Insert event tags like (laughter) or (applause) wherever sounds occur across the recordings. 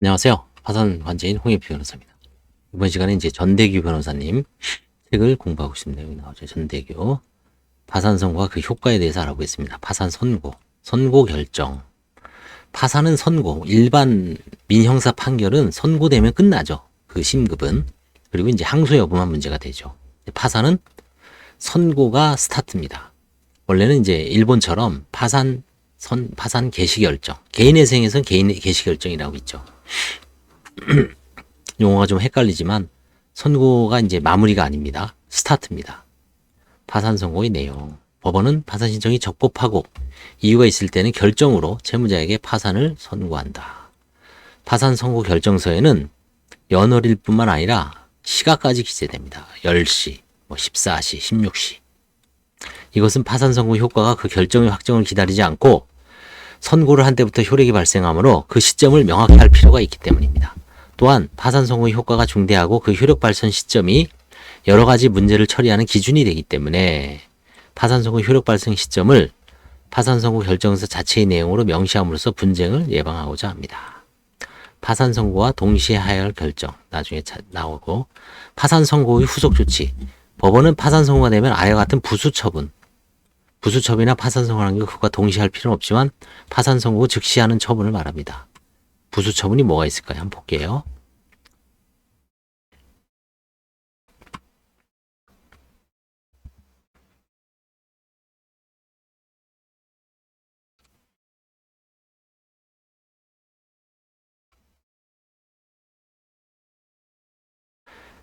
안녕하세요. 파산 관제인 홍예표 변호사입니다. 이번 시간에 이제 전대규 변호사님 책을 공부하고 있습니다. 여기 나오죠. 전대규. 파산 선고와 그 효과에 대해서 알아보겠습니다. 파산 선고, 선고 결정. 파산은 선고, 일반 민형사 판결은 선고되면 끝나죠. 그 심급은. 그리고 이제 항소 여부만 문제가 되죠. 파산은 선고가 스타트입니다. 원래는 이제 일본처럼 파산 선 파산 개시 결정. 개인의 생에서는 개인의 개시 결정이라고 있죠. (clears throat) 용어가 좀 헷갈리지만 선고가 이제 마무리가 아닙니다. 스타트입니다. 파산 선고의 내용. 법원은 파산 신청이 적법하고 이유가 있을 때는 결정으로 채무자에게 파산을 선고한다. 파산 선고 결정서에는 연월일 뿐만 아니라 시각까지 기재됩니다. 10시, 뭐 14시, 16시. 이것은 파산 선고 효과가 그 결정의 확정을 기다리지 않고 선고를 한 때부터 효력이 발생하므로 그 시점을 명확히 할 필요가 있기 때문입니다. 또한 파산 선고의 효과가 중대하고 그 효력 발생 시점이 여러 가지 문제를 처리하는 기준이 되기 때문에 파산 선고 효력 발생 시점을 파산 선고 결정서 자체의 내용으로 명시함으로써 분쟁을 예방하고자 합니다. 파산 선고와 동시에 할 결정 나중에 자- 나오고 파산 선고의 후속 조치 법원은 파산 선고가 되면 아래 같은 부수 처분 부수 처분이나 파산 선고라는 게 그것과 동시에 할 필요는 없지만 파산 선고 후 즉시 하는 처분을 말합니다. 부수 처분이 뭐가 있을까요? 한번 볼게요.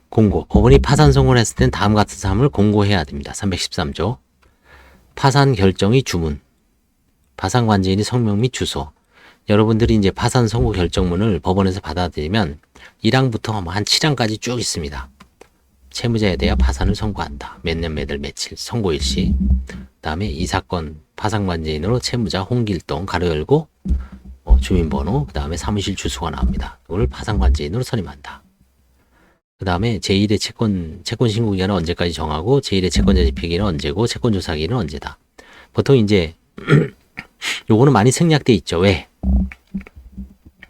공고. 법원이 파산 선고를 했을 땐 다음 같은 사항을 공고해야 됩니다. 313조. 파산 결정의 주문. 파산 관제인의 성명 및 주소. 여러분들이 이제 파산 선고 결정문을 법원에서 받아들이면 1항부터 뭐한 7항까지 쭉 있습니다. 채무자에 대해 파산을 선고한다. 몇 년 몇월 며칠 선고일시. 그다음에 이 사건 파산 관제인으로 채무자 홍길동 가로 열고 어, 주민번호 그 다음에 사무실 주소가 나옵니다. 이걸 파산 관제인으로 선임한다. 그 다음에 제1의 채권, 채권 신고 기간은 언제까지 정하고, 제1의 채권자 집행기는 언제고, 채권 조사기는 언제다. 보통 이제, (clears throat) 요거는 많이 생략돼 있죠. 왜?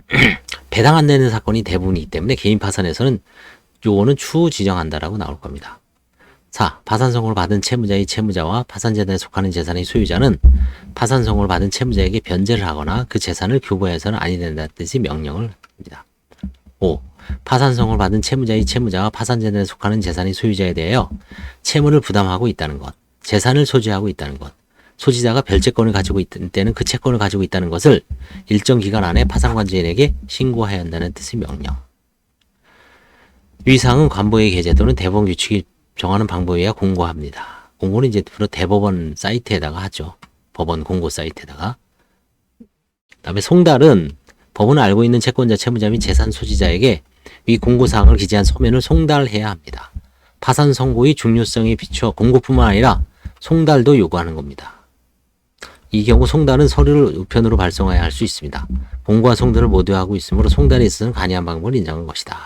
(clears throat) 배당 안 되는 사건이 대부분이기 때문에 개인 파산에서는 요거는 추후 지정한다라고 나올 겁니다. 4. 파산 선고를 받은 채무자의 채무자와 파산재단에 속하는 재산의 소유자는 파산 선고를 받은 채무자에게 변제를 하거나 그 재산을 교부해서는 아니 된다는 뜻의 명령을 합니다. 5. 파산 선고를 받은 채무자의 채무자와 파산재단에 속하는 재산의 소유자에 대하여 채무를 부담하고 있다는 것, 재산을 소지하고 있다는 것, 소지자가 별채권을 가지고 있을 때는 그 채권을 가지고 있다는 것을 일정 기간 안에 파산관제인에게 신고해야 한다는 뜻의 명령. 위상은 관보의 계제 또는 대법원 규칙이 정하는 방법에 의해 공고합니다. 공고는 이제 주로 대법원 사이트에다가 하죠. 법원 공고 사이트에다가. 그 다음에 송달은 법원을 알고 있는 채권자, 채무자 및 재산 소지자에게 위 공고사항을 기재한 서면을 송달해야 합니다. 파산 선고의 중요성에 비추어 공고뿐만 아니라 송달도 요구하는 겁니다. 이 경우 송달은 서류를 우편으로 발송해야 할 수 있습니다. 공고와 송달을 모두 하고 있으므로 송달에 있어서는 간이한 방법을 인정한 것이다.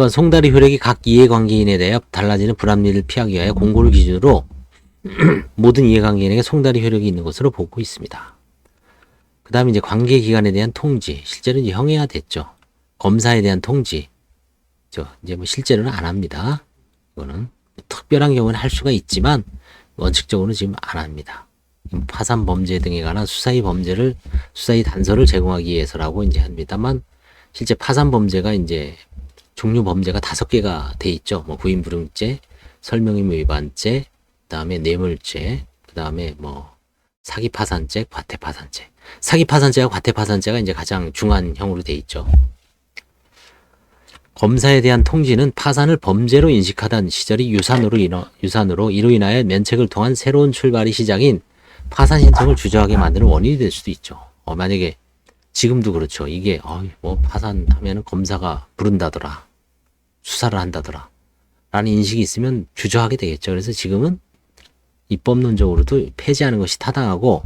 또한 송달의 효력이 각 이해관계인에 대하여 달라지는 불합리를 피하기 위하여 공고를 기준으로 (clears throat) 모든 이해관계인에게 송달의 효력이 있는 것으로 보고 있습니다. 그 다음에 이제 관계기관에 대한 통지, 실제로 이제 형해야 됐죠. 검사에 대한 통지, 저 이제 뭐 실제로는 안 합니다. 이거는 특별한 경우는 할 수가 있지만 원칙적으로는 지금 안 합니다. 파산 범죄 등에 관한 수사의 범죄를 수사의 단서를 제공하기 위해서라고 이제 합니다만 실제 파산 범죄가 이제 종류 범죄가 다섯 개가 돼 있죠. 뭐 구인불응죄, 설명의무 위반죄, 그다음에 뇌물죄, 그다음에 뭐 사기 파산죄, 과태 파산죄. 사기 파산죄와 과태 파산죄가 이제 가장 중한 형으로 돼 있죠. 검사에 대한 통지는 파산을 범죄로 인식하던 시절이 유산으로 인어 유산으로 이로 인하여 면책을 통한 새로운 출발이 시작인 파산 신청을 주저하게 만드는 원인이 될 수도 있죠. 어, 만약에 지금도 그렇죠. 이게 어, 뭐 파산하면은 검사가 부른다더라. 수사를 한다더라. 라는 인식이 있으면 주저하게 되겠죠. 그래서 지금은 입법론적으로도 폐지하는 것이 타당하고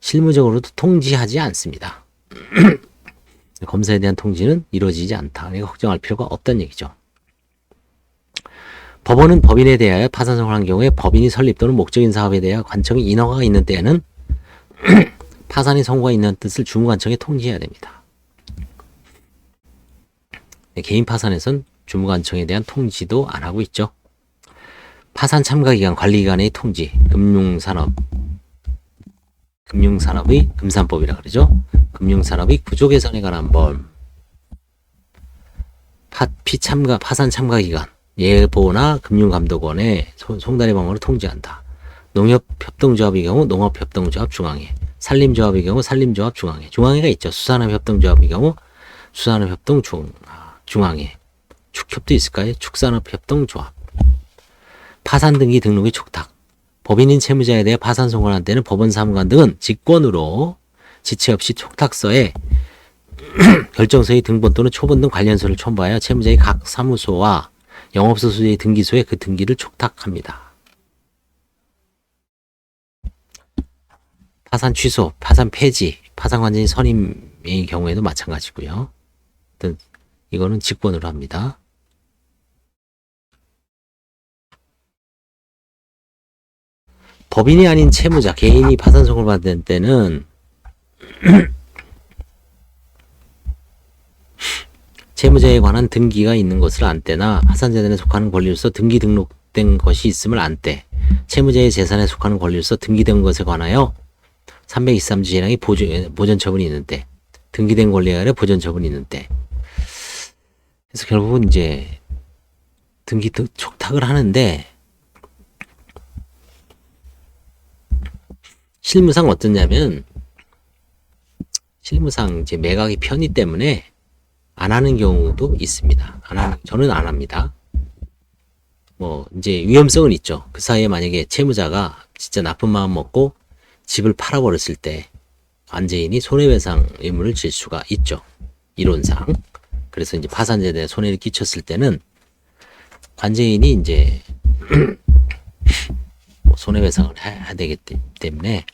실무적으로도 통지하지 않습니다. (clears throat) 검사에 대한 통지는 이루어지지 않다. 이거 걱정할 필요가 없다는 얘기죠. 법원은 법인에 대하여 파산 선고를 한 경우에 법인이 설립 또는 목적인 사업에 대하여 관청이 인허가가 있는 때에는 (clears throat) 파산의 선고가 있는 뜻을 주무관청에 통지해야 됩니다. 네, 개인 파산에선 주무관청에 대한 통지도 안 하고 있죠. 파산 참가기관 관리기관의 통지, 금융산업, 금융산업의 금산법이라 그러죠. 금융산업의 구조 개선에 관한 법, 파, 피참가, 파산 참가기관, 예보나 금융감독원의 소- 송달의 방법으로 통지한다. 농협협동조합의 경우 농업협동조합 중앙회, 산림조합의 경우 산림조합 중앙회, 중앙회가 있죠. 수산업협동조합의 경우 수산업협동 중, 아, 중앙회, 축협도 있을까요? 축산업협동조합. 파산 등기 등록의 촉탁. 법인인 채무자에 대해 파산 선고를 한 때는 법원 사무관 등은 직권으로 지체 없이 촉탁서에 (clears throat) 결정서의 등본 또는 초본 등 관련서를 첨부하여 채무자의 각 사무소와 영업소 수의 등기소에 그 등기를 촉탁합니다. 파산 취소, 파산 폐지, 파산 관전이 선임의 경우에도 마찬가지고요. 이거는 직권으로 합니다. 법인이 아닌 채무자, 개인이 파산 선고를 받을 때는 (clears throat) 채무자에 관한 등기가 있는 것을 안 때나 파산재단에 속하는 권리로서 등기 등록된 것이 있음을 안 때, 채무자의 재산에 속하는 권리로서 등기된 것에 관하여 323조 제1항의 보존, 보전 처분이 있는 때, 등기된 권리에 관해 보전 처분이 있는 때. 그래서 결국은 이제 등기 등- 촉탁을 하는데 실무상 어떠냐면 실무상 이제 매각이 편의 때문에 안 하는 경우도 있습니다. 안 하는, 저는 안 합니다. 뭐, 이제 위험성은 있죠. 그 사이에 만약에 채무자가 진짜 나쁜 마음 먹고 집을 팔아버렸을 때 관제인이 손해배상 의무를 질 수가 있죠. 이론상. 그래서 이제 파산재단에 손해를 끼쳤을 때는 관제인이 이제 (clears throat) 뭐 손해배상을 해야 되기 때- 때문에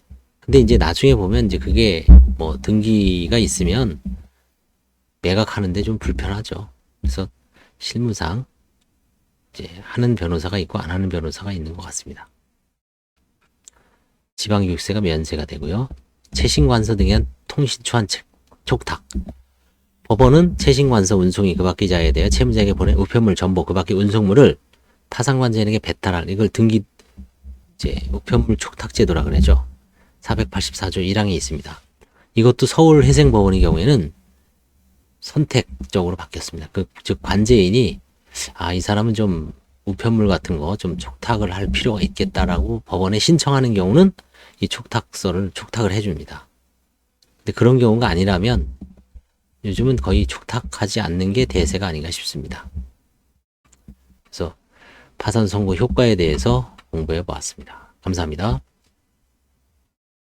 근데 이제 나중에 보면 이제 그게 뭐 등기가 있으면 매각하는데 좀 불편하죠. 그래서 실무상 이제 하는 변호사가 있고 안 하는 변호사가 있는 것 같습니다. 지방교육세가 면세가 되고요. 채신관서 등에 대한 통신초안 책- 촉탁. 법원은 채신관서 운송이 그 밖의 자에 대해 채무자에게 보낸 우편물 전보 그 밖의 운송물을 파산관제인에게 배탈할 이걸 등기 이제 우편물 촉탁 제도라 그러죠. 484조 1항에 있습니다. 이것도 서울 회생법원의 경우에는 선택적으로 바뀌었습니다. 그, 즉, 관제인이, 아, 이 사람은 좀 우편물 같은 거 좀 촉탁을 할 필요가 있겠다라고 법원에 신청하는 경우는 이 촉탁서를 촉탁을 해줍니다. 근데 그런 경우가 아니라면 요즘은 거의 촉탁하지 않는 게 대세가 아닌가 싶습니다. 그래서 파산 선고 효과에 대해서 공부해 보았습니다. 감사합니다.